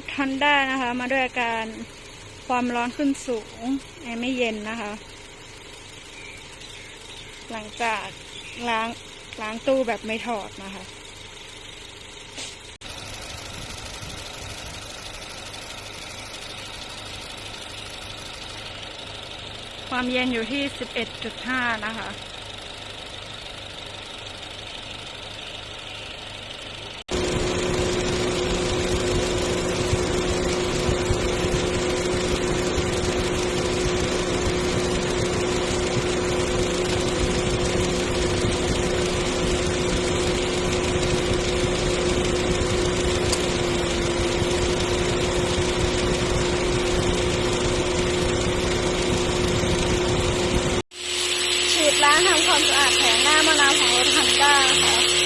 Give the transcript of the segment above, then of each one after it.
ถ Honda นะคะ มาด้วยอาการความร้อนขึ้นสูงแอร์ไม่เย็นนะคะ หลังจากล้างล้างตู้แบบไม่ถอดนะคะความเย็นอยู่ที่ 11.5 นะคะ ร้างทำความสะอาดแผงหน้ามะนาวของรถฮันด้านะคะ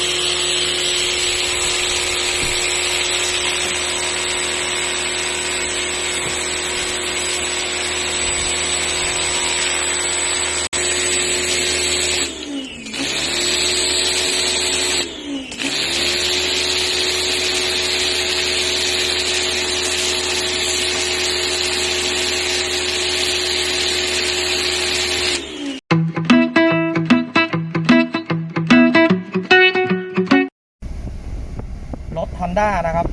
รถ Honda นะครับ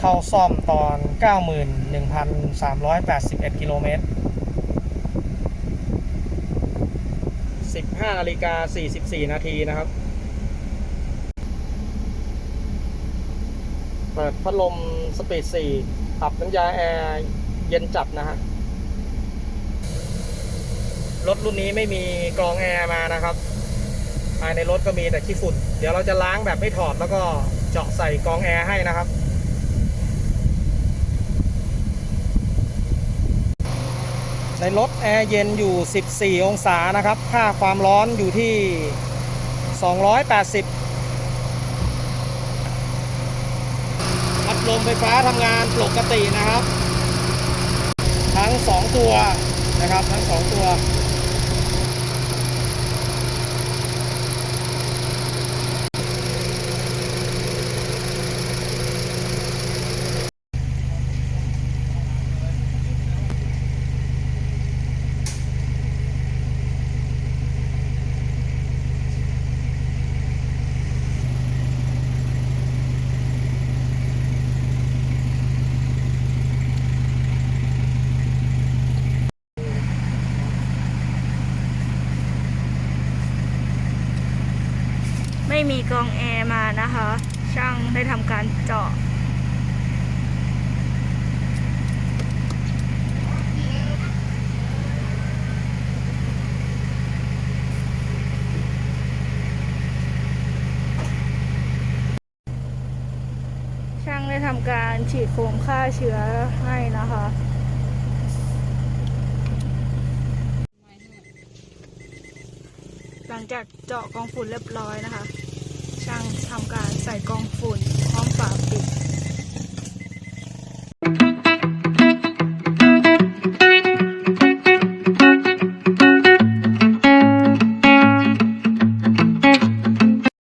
เข้าซ่อมตอน 91,381 กิโลเมตร 15นาฬิกา 44 นาทีนะครับ เปิดพัดลมสปีด 4 ปรับน้ำยาแอร์เย็นจัดนะฮะรถรุ่นนี้ไม่มีกรองแอร์มานะครับ ภายในรถก็มีแต่ขี้ฝุ่น เดี๋ยวเราจะล้างแบบไม่ถอดแล้วก็เจาะใส่กองแอร์ให้นะครับ ในรถแอร์เย็นอยู่ 14 องศานะครับ ค่าความร้อนอยู่ที่ 280พัดลมไฟฟ้าทำงานปกตินะครับ ทั้ง 2 ตัวนะครับ ทั้ง 2 ตัว ไม่มีกองแอร์มานะคะ ช่างได้ทำการเจาะช่างได้ทำการฉีดโฟมฆ่าเชื้อให้นะคะหลังจากเจาะกองฝุ่นเรียบร้อยนะคะ ช่างทำการใส่กองฝุ่น